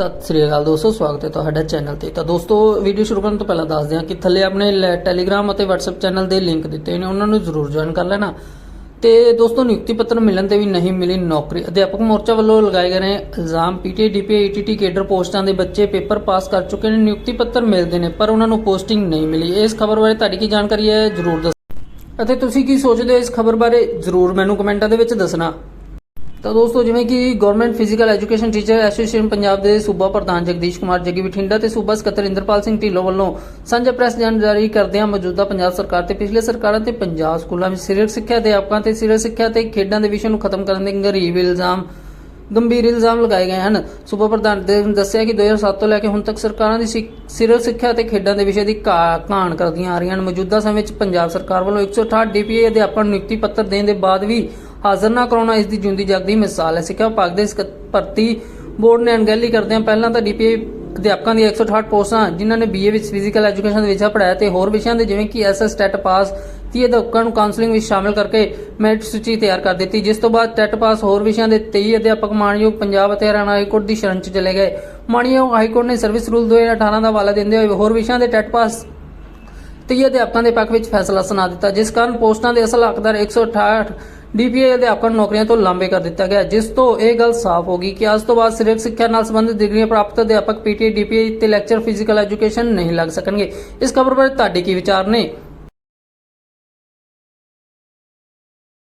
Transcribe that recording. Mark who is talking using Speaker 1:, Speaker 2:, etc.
Speaker 1: ਸਤਿ ਸ੍ਰੀ ਅਕਾਲ ਦੋਸਤੋ, ਸਵਾਗਤ ਹੈ ਤੁਹਾਡਾ ਚੈਨਲ ਤੇ। ਤਾਂ ਦੋਸਤੋ, ਵੀਡੀਓ ਸ਼ੁਰੂ ਕਰਨ ਤੋਂ ਪਹਿਲਾਂ ਦੱਸ ਦਿਆਂ ਕਿ ਥੱਲੇ ਆਪਣੇ ਟੈਲੀਗ੍ਰਾਮ ਅਤੇ WhatsApp ਚੈਨਲ ਦੇ ਲਿੰਕ ਦਿੱਤੇ ਨੇ, ਉਹਨਾਂ ਨੂੰ ਜ਼ਰੂਰ ਜੁਆਇਨ ਕਰ ਲੈਣਾ। ਤੇ ਦੋਸਤੋ, ਨਿਯੁਕਤੀ ਪੱਤਰ ਮਿਲਣ ਤੇ ਵੀ ਨਹੀਂ ਮਿਲੀ ਨੌਕਰੀ। ਅਧਿਆਪਕ ਮੋਰਚਾ ਵੱਲੋਂ ਲਗਾਏ ਗਏ ਨੇ ਇਲਜ਼ਾਮ ਪੀਟੀ ਡੀਪੀ ਈਟੀਟੀ ਕੇਡਰ ਪੋਸਟਾਂ ਦੇ ਬੱਚੇ ਪੇਪਰ ਪਾਸ ਕਰ ਚੁੱਕੇ ਨੇ, ਨਿਯੁਕਤੀ ਪੱਤਰ ਮਿਲਦੇ ਨੇ, ਪਰ ਉਹਨਾਂ ਨੂੰ ਪੋਸਟਿੰਗ ਨਹੀਂ ਮਿਲੀ। ਇਸ ਖਬਰ ਬਾਰੇ ਤੁਹਾਡੀ ਕੀ ਜਾਣਕਾਰੀ ਹੈ? ਜ਼ਰੂਰ ਦੱਸੋ ਅਤੇ ਤੁਸੀਂ ਕੀ ਸੋਚਦੇ ਹੋ ਇਸ ਖਬਰ ਬਾਰੇ? ਜ਼ਰੂਰ ਮੈਨੂੰ ਕਮੈਂਟਾਂ ਦੇ ਵਿੱਚ ਦੱਸਣਾ। ਤਾਂ ਦੋਸਤੋ, ਜਿਵੇਂ ਕਿ government physical education teacher association Punjab ਦੇ ਸੂਬਾ ਪ੍ਰਧਾਨ ਜਗਦੀਸ਼ ਕੁਮਾਰ ਜੱਗੀ ਬਠਿੰਡਾ ਤੇ ਸੂਬਾ ਸਕੱਤਰ ਇੰਦਰਪਾਲ ਸਿੰਘ ਢਿੱਲੋਂ ਵੱਲੋਂ ਸਾਂਝਾ ਪ੍ਰੈਸ ਬਿਆਨ ਜਾਰੀ ਕਰਦਿਆਂ ਮੌਜੂਦਾ ਪੰਜਾਬ ਸਰਕਾਰ ਤੇ ਪਿਛਲੇ ਸਰਕਾਰਾਂ ਤੇ ਪੰਜਾਬ ਸਕੂਲਾਂ ਵਿੱਚ ਸਰੀਰਕ ਸਿੱਖਿਆ ਅਧਿਆਪਕਾਂ ਤੇ ਸਰੀਰਕ ਸਿੱਖਿਆ ਤੇ ਖੇਡਾਂ ਦੇ ਵਿਸ਼ੇ ਨੂੰ ਖਤਮ ਕਰਨ ਦੇ ਗਰੀਬ ਇਲਜ਼ਾਮ, ਗੰਭੀਰ ਇਲਜ਼ਾਮ ਲਗਾਏ ਗਏ ਹਨ। ਸੂਬਾ ਪ੍ਰਧਾਨ ਦੇ ਦੱਸਿਆ ਕਿ 2007 ਤੋਂ ਲੈ ਕੇ ਹੁਣ ਤੱਕ ਸਰਕਾਰਾਂ ਦੀ ਸਿੱਖ- ਸਰੀਰਕ ਸਿੱਖਿਆ ਤੇ ਖੇਡਾਂ ਦੇ ਵਿਸ਼ੇ ਦੀ ਘਾ- ਘਾਣ ਕਰਦੀਆਂ ਆ ਰਹੀਆਂ ਹਨ। ਮੌਜੂਦਾ ਸਮੇਂ ਵਿੱਚ ਪੰਜਾਬ ਸਰਕਾਰ ਵੱਲੋਂ 168 ਡੀਪੀਏ ਅਧਿਆਪਕ ਨਿਯੁਕਤੀ ਪੱਤਰ ਦੇਣ ਦੇ ਬਾਅਦ ਵੀ ਹਾਜ਼ਰ ਨਾ ਕਰਾਉਣਾ ਇਸ ਦੀ ਜਿਉਂਦੀ ਜਾਗਦੀ ਮਿਸਾਲ ਹੈ। ਸਿੱਖਿਆ ਵਿਭਾਗ ਦੇ ਸਕੱਤ- ਭਰਤੀ ਬੋਰਡ ਨੇ ਅਣਗਹਿਲੀ ਕਰਦਿਆਂ ਪਹਿਲਾਂ ਤਾਂ ਡੀਪੀਏ ਅਧਿਆਪਕਾਂ ਦੀ 168 ਪੋਸਟਾਂ, ਜਿਨ੍ਹਾਂ ਨੇ ਬੀਏ ਵਿੱਚ ਫਿਜ਼ੀਕਲ ਐਜੂਕੇਸ਼ਨ ਦੇ ਵਿਸ਼ਾ ਪੜਾਇਆ ਤੇ ਹੋਰ ਵਿਸ਼ਿਆਂ ਦੇ ਜਿਵੇਂ ਕਿ ਐਸਐਸ ਟੈਟ ਪਾਸ 30 ਅਧਿਆਪਕਾਂ ਨੂੰ ਕਾਉਂਸਲਿੰਗ ਵਿੱਚ ਸ਼ਾਮਲ ਕਰਕੇ ਮੈਰਿਟ ਸੂਚੀ ਤਿਆਰ ਕਰ ਦਿੱਤੀ, ਜਿਸ ਤੋਂ ਬਾਅਦ ਟੈਟ ਪਾਸ ਹੋਰ ਵਿਸ਼ਿਆਂ ਦੇ 23 ਅਧਿਆਪਕ ਮਾਣਯੋਗ ਪੰਜਾਬ ਅਤੇ ਹਰਿਆਣਾ ਹਾਈ ਕੋਰਟ ਦੀ ਸ਼ਰਨ 'ਚ ਚਲੇ ਗਏ। ਮਾਣਯੋਗ ਹਾਈ ਕੋਰਟ ਨੇ ਸਰਵਿਸ ਰੂਲ 2018 ਦਾ ਹਵਾਲਾ ਦਿੰਦੇ ਹੋਏ ਹੋਰ ਵਿਸ਼ਿਆਂ ਦੇ ਟੈਟ ਪਾਸ 30 ਅਧਿਆਪਕਾਂ ਦੇ ਪੱਖ ਵਿੱਚ ਫੈਸਲਾ ਸੁਣਾ ਦਿੱਤਾ, ਜਿਸ ਕਾਰਨ ਪੋਸਟਾਂ ਦੇ ਅਸਲ ਹੱਕਦਾਰ 168 ਡੀਪੀਏ ਅਧਿਆਪਕਾਂ ਨੂੰ ਨੌਕਰੀਆਂ ਤੋਂ ਲਾਂਬੇ ਕਰ ਦਿੱਤਾ ਗਿਆ, ਜਿਸ ਤੋਂ ਇਹ ਗੱਲ ਸਾਫ਼ ਹੋ ਗਈ ਕਿ ਅੱਜ ਤੋਂ ਬਾਅਦ ਸਰੀਰਕ ਸਿੱਖਿਆ ਨਾਲ ਸੰਬੰਧਿਤ ਡਿਗਰੀਆਂ ਪ੍ਰਾਪਤ ਅਧਿਆਪਕ ਪੀਟੀ, ਡੀਪੀਏ ਤੇ ਲੈਕਚਰ ਫਿਜ਼ੀਕਲ ਐਜੂਕੇਸ਼ਨ ਨਹੀਂ ਲੱਗ ਸਕਣਗੇ। ਇਸ ਖਬਰ ਬਾਰੇ ਤੁਹਾਡੇ ਕੀ ਵਿਚਾਰ ਨੇ?